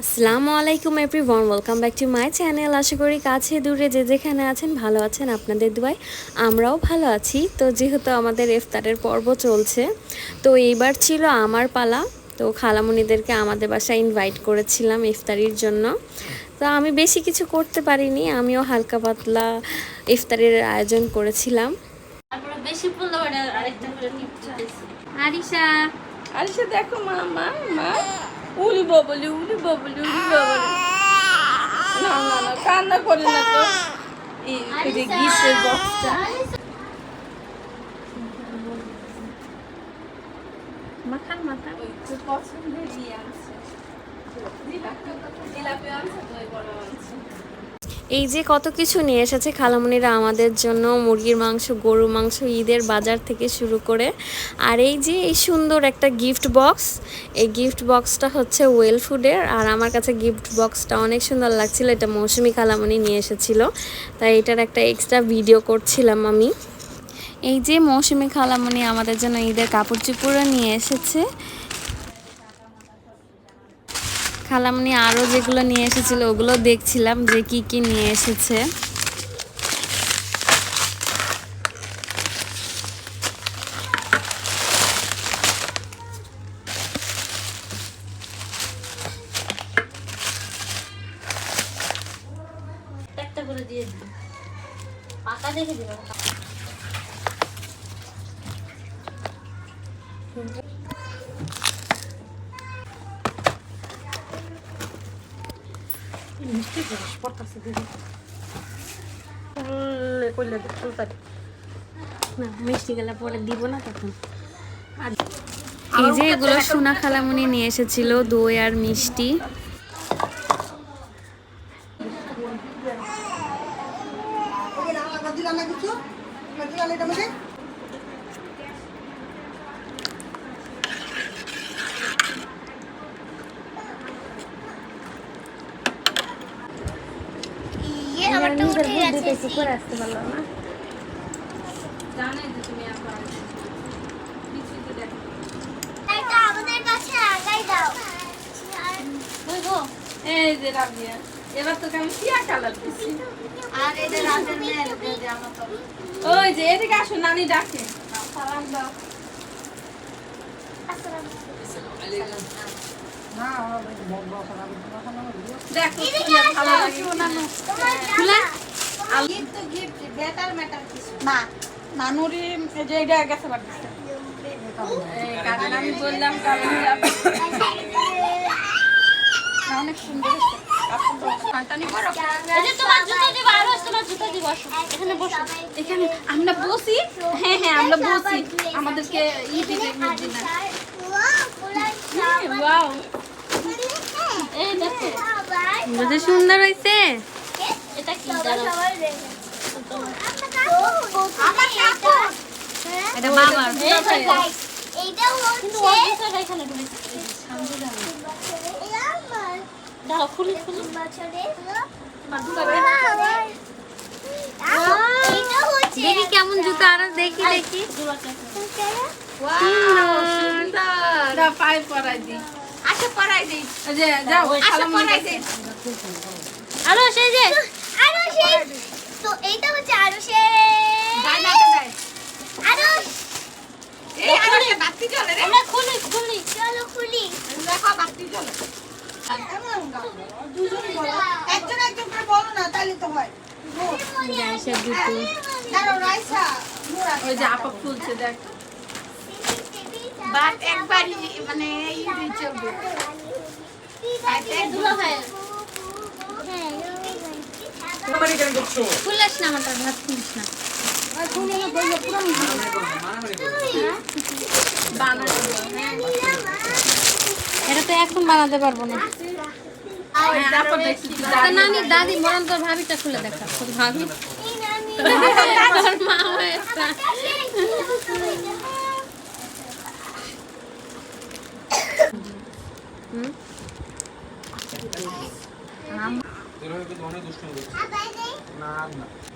আসসালামু আলাইকুম everyone welcome back to my channel. আশা করি কাছে দূরে যে যেখানে আছেন ভালো আছেন আপনাদের দুয়ায়। আমরাও ভালো আছি। তো যেহেতু আমাদের ইফতারের পর্ব চলছে তো এইবার ছিল আমার পালা। তো খালামণিদেরকে আমাদের বাসায় ইনভাইট করেছিলাম ইফতারির জন্য। তো আমি বেশি কিছু করতে পারিনি আমিও হালকা পাতলা ইফতারের আয়োজন করেছিলাম। বেশি আরিশা। আরিসা দেখো মা মা মা। উলি বাবলি উলি বাবলি উলি বাবলি না না না, কান্না করে না তো। এই যে গিফটের বক্সটা। মাখান মাখান তো পছন্দের নিয়ে আনছে জিলাপি আনছে তো বড় আনছে। এই যে কত কিছু নিয়ে এসেছে খালামণিরা আমাদের জন্য, মুরগির মাংস গরু মাংস, ঈদের বাজার থেকে শুরু করে। আর এই যে এই সুন্দর একটা গিফট বক্স এই গিফট বক্সটা হচ্ছে ওয়েল ফুডের আর আমার কাছে গিফট বক্সটা অনেক সুন্দর লাগছিল, এটা মৌসুমি খালামণি নিয়ে এসেছিল। তাই এটার একটা এক্সট্রা ভিডিও করছিলাম আমি। এই যে মৌসুমি খালামণি আমাদের জন্য ঈদের কাপড় চুপড়ও নিয়ে এসেছে। খালামণি আরও যেগুলো নিয়ে এসেছিল ওগুলো দেখছিলাম যে কি কি নিয়ে এসেছে। দিল মিষ্টি জিনিস পড়তেছে দিদি করলে ফুলতারি না মিষ্টি গেলে পরে দিব না তখন এই যে এগুলো সোনা খালামণি নিয়ে এসেছিল, দই আর মিষ্টি। ইয়ে আমারটা উঠে গেছে জানে যে তুমি এখন কিছুই তো দেখো এটা আমাদের কাছে আগাই দাও। ওই এই যে রাবিয়া এবার তোকে আমি টিয়া কালার দিচ্ছি আর এটা রাতের মেয়ে যে তো ওই যে এদিকে আসো নানি ডাকে। সালাম দাও। দেখো ভালো লাগে খুলে না। নানুরি যে এটা গেছে বাড়ি কারণ আমি বললাম কারণ অনেক সুন্দর আমরা বসি? হ্যাঁ হ্যাঁ আমরা বসি। আমাদেরকে ই দিবে দেখো বুঝে সুন্দর হয়েছে। এটা কি? এটা বাবার। দেখো দাঁড়াও খুলি খুলি। দেখি কেমন জুতো আরও দেখি দেখি। পরাই দি আচ্ছা পরাই দি যে যাও আচ্ছা আরও যে। আরও তো এইটা হচ্ছে আরও সেই গানাতে আরও এই আরে বাতি জ্বলে রে। আমরা খুলি খুলি চলো খুলি। দেখো বাতি জ্বলে। একজন একজন করে বলো না তাহলে তো হয়। গ্যাসের জুতো দাঁড়াও রাইসা ওই যে আপা ফুলছে দেখ। বাট একবারই মানে এই চলবে দুলা ভাই খুলিস না আমার ভাত খুলিস না। এটা তো এখন বানাতে পারব না। হ্যাঁ নানি দাদি বরং তোর ভাবিটা খুলে দেখা। তোর ভাবি? তোর মা হয়েছে।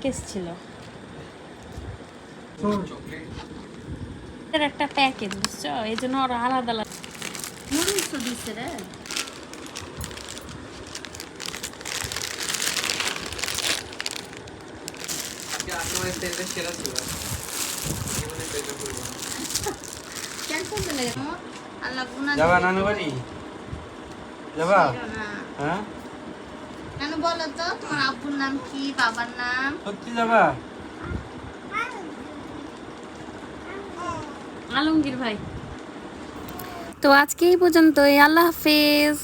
কেস ছিল। এর একটা প্যাকেজ বুঝছ? এই জন্য ওরা আলাদা আলাদা। নুডলস তো দিচ্ছে রে। যাবা নানু বাড়ি যাবা। হ্যাঁ? নানু বলো তো? তোমার আব্বুর নাম কি? বাবার নাম? সত্যি যাবা? আলমগীর ভাই। তো আজকে এই পর্যন্তই। আল্লাহ হাফেজ।